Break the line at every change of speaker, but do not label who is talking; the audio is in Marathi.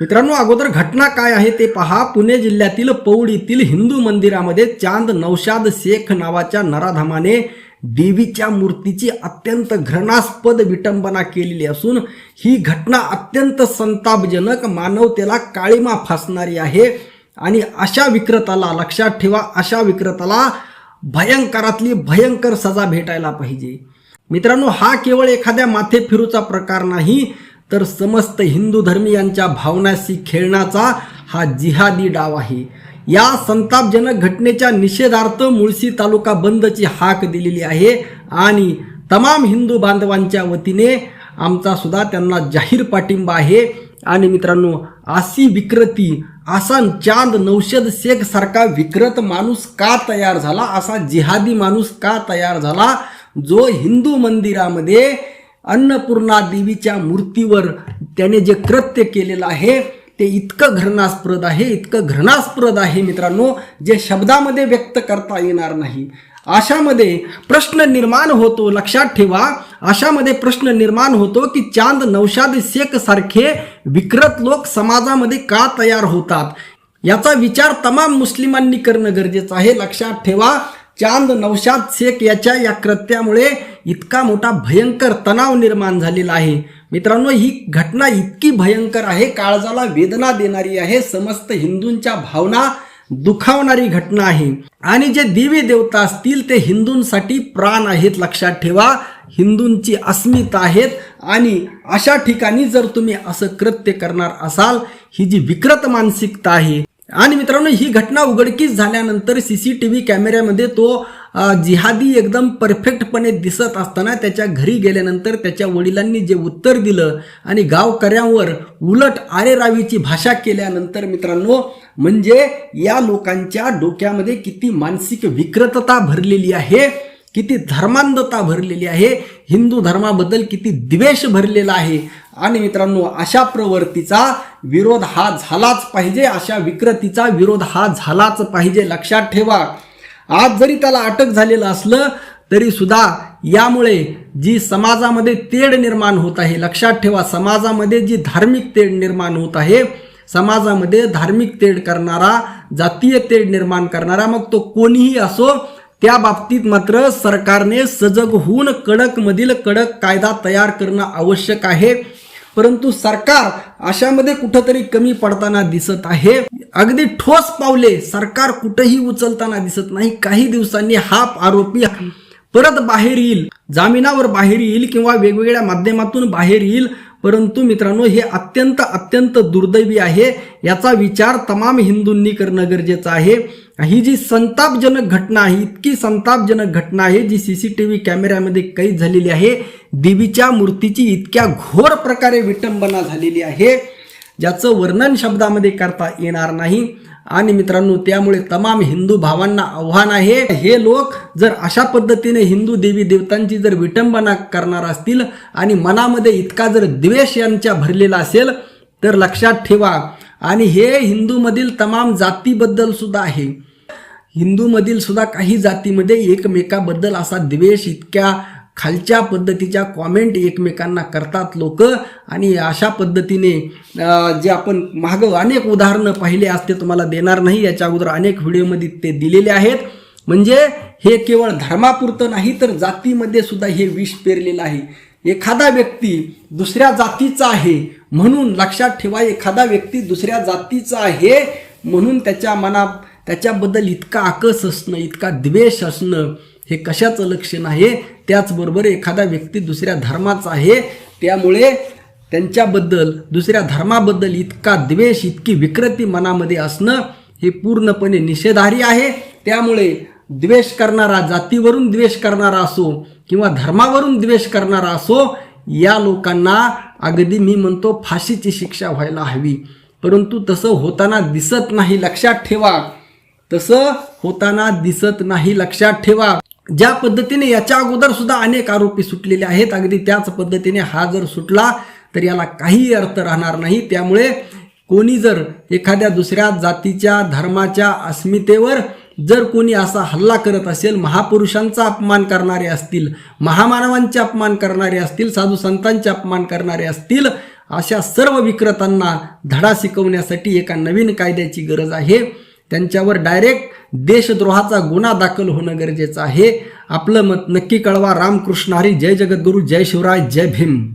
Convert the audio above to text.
मित्रांनो अगोदर घटना काय आहे ते पहा. पुणे जिल्ह्यातील पौडीतील हिंदू मंदिरामध्ये चांद नौशाद शेख नावाच्या नराधमाने देवीच्या मूर्तीची अत्यंत घृणास्पद विटंबना केलेली असून ही घटना अत्यंत संतापजनक मानवतेला काळीमा फासणारी आहे. आणि अशा विक्रताला लक्षात ठेवा अशा विक्रताला भयंकरातली भयंकर सजा भेटायला पाहिजे. मित्रांनो हा केवळ एखाद्या माथेफिरूचा प्रकार नाही तर समस्त हिंदू धर्मीयांच्या भावनाशी खेळण्याचा हा जिहादी डाव आहे. या संतापजनक घटनेच्या निषेधार्थ मुळशी तालुका बंदची हाक दिलेली आहे आणि तमाम हिंदू बांधवांच्या वतीने आमचा सुद्धा त्यांना जाहीर पाठिंबा आहे. आणि मित्रांनो आसी विकृती आसान चांद नौशद शेख सारखा विकृत माणूस का तयार झाला? असा जिहादी माणूस का तयार झाला? जो हिंदू मंदिरामध्ये अन्नपूर्णा देवीच्या मूर्तीवर त्याने जे कृत्य केलेलं आहे ते इतकं घृणास्पद आहे इतकं घृणास्पद आहे मित्रांनो जे शब्दामध्ये व्यक्त करता येणार नाही. अशामध्ये प्रश्न निर्माण होतो लक्षात ठेवा. अशामध्ये प्रश्न निर्माण होतो की चांद नौशाद शेख सारखे विकृत लोक समाजामध्ये का तयार होतात? याचा विचार तमाम मुस्लिमांनी करणं गरजेचं आहे. लक्षात ठेवा चांद नौशाद शेख याच्या या कृत्यामुळे इतका मोठा भयंकर तणाव निर्माण झालेला आहे. मित्रांनो ही घटना इतकी भयंकर आहे काळजाला वेदना देणारी आहे समस्त हिंदूंच्या भावना दुखावणारी घटना आहे. आणि जे देवी देवता असतील ते हिंदूंसाठी प्राण आहेत लक्षात ठेवा. हिंदूंची अस्मिता आहेत आणि अशा ठिकाणी जर तुम्ही असं कृत्य करणार असाल ही जी विकृत मानसिकता आहे. आणि मित्रांनो ही घटना उघडकीस झाल्यानंतर सी सी टी व्ही कॅमेऱ्यामध्ये तो जिहादी एकदम परफेक्टपणे दिसत असताना त्याच्या घरी गेल्यानंतर त्याच्या वडिलांनी जे उत्तर दिलं आणि गावकऱ्यांवर उलट आरेरावीची भाषा केल्यानंतर मित्रांनो म्हणजे या लोकांच्या डोक्यामध्ये किती मानसिक विकृतता भरलेली आहे किती धर्मांधता भरलेली आहे हिंदू धर्माबद्दल किती द्वेष भरलेला आहे. आणि मित्रांनो अशा प्रवृत्तीचा विरोध हा झालाच पाहिजे अशा विकृतीचा विरोध हा झालाच पाहिजे. लक्षात ठेवा. आज जरी त्याला अटक झालेलं असलं तरी सुद्धा यामुळे जी समाजामध्ये तेढ निर्माण होत आहे लक्षात ठेवा समाजामध्ये जी धार्मिक तेढ निर्माण होत आहे समाजामध्ये धार्मिक तेढ करणारा जातीय तेढ निर्माण करणारा मग तो कोणीही असो त्या बाबतीत मात्र सरकारने सजग होऊन कडकमधील कडक कायदा तयार करणं आवश्यक आहे. परंतु सरकार अशामध्ये कुठंतरी कमी पडताना दिसत आहे. अगदी ठोस पावले सरकार कुठेही उचलताना दिसत नाही. काही दिवसांनी हा आरोपी परत बाहेर येईल. जामिनावर बाहेर येईल किंवा वेगवेगळ्या माध्यमातून बाहेर येईल. परंतु मित्रांनो हे अत्यंत अत्यंत दुर्दैवी आहे. याचा विचार तमाम हिंदूंनी करणं गरजेचं आहे. ही जी संतापजनक घटना आहे इतकी संतापजनक घटना आहे जी सी सी टी व्ही कॅमेऱ्यामध्ये कैद झालेली आहे देवीच्या मूर्तीची इतक्या घोर प्रकारे विटंबना झालेली आहे ज्याचं वर्णन शब्दामध्ये करता येणार नाही. आणि मित्रांनो त्यामुळे तमाम हिंदू भावांना आव्हान आहे हे लोक जर अशा पद्धतीने हिंदू देवी देवतांची जर विटंबना करणार असतील आणि मनामध्ये इतका जर द्वेष यांच्या भरलेला असेल तर लक्षात ठेवा. आणि हे हिंदूमधील तमाम जातीबद्दल सुद्धा आहे. हिंदूमधील सुद्धा काही जातीमध्ये एकमेकाबद्दल असा द्वेष इतक्या खालच्या पद्धतीच्या कॉमेंट एकमेकांना करतात लोक. आणि अशा पद्धतीने जे आपण मागं अनेक उदाहरणं पाहिले असते तुम्हाला देणार नाही. याच्या अगोदर अनेक व्हिडिओमध्ये ते दिलेले आहेत. म्हणजे हे केवळ धर्मापुरतं नाही तर जातीमध्ये सुद्धा हे विष पेरलेलं आहे. एखादा व्यक्ती दुसऱ्या जातीचा आहे म्हणून लक्षात ठेवा एखादा व्यक्ती दुसऱ्या जातीचा आहे म्हणून त्याच्या मनात त्याच्याबद्दल इतका आकस असणं इतका द्वेष असणं हे कशाचं लक्षण आहे? त्याचबरोबर एखादा व्यक्ती दुसऱ्या धर्माचा आहे त्यामुळे त्यांच्याबद्दल दुसऱ्या धर्माबद्दल इतका द्वेष इतकी विकृती मनामध्ये असणं हे पूर्णपणे निषेधारी आहे. त्यामुळे द्वेष करणारा जातीवरून द्वेष करणारा असो किंवा धर्मावरून द्वेष करणारा असो या लोकांना अगदी मी म्हणतो फाशीची शिक्षा व्हायला हवी. परंतु तसं होताना दिसत नाही. लक्षात ठेवा. तसं होताना दिसत नाही लक्षात ठेवा. ज्या पद्धतीने याच्या अगोदर सुद्धा अनेक आरोपी सुटलेले आहेत अगदी त्याच पद्धतीने हा जर सुटला तर याला काही अर्थ राहणार नाही. त्यामुळे कोणी जर एखाद्या दुसऱ्या जातीच्या धर्माच्या अस्मितेवर जर कोणी असा हल्ला करत असेल महापुरुषांचा अपमान करणारे असतील महामानवांचे अपमान करणारे असतील साधू संतांचे अपमान करणारे असतील अशा सर्व विक्रेत्यांना धडा शिकवण्यासाठी एका नवीन कायद्याची गरज आहे. त्यांच्यावर डायरेक्ट देशद्रोहाचा गुन्हा दाखल होणं गरजेचं आहे. आपलं मत नक्की कळवा. रामकृष्ण हरी. जय जगद्गुरू. जय शिवराय. जय भीम.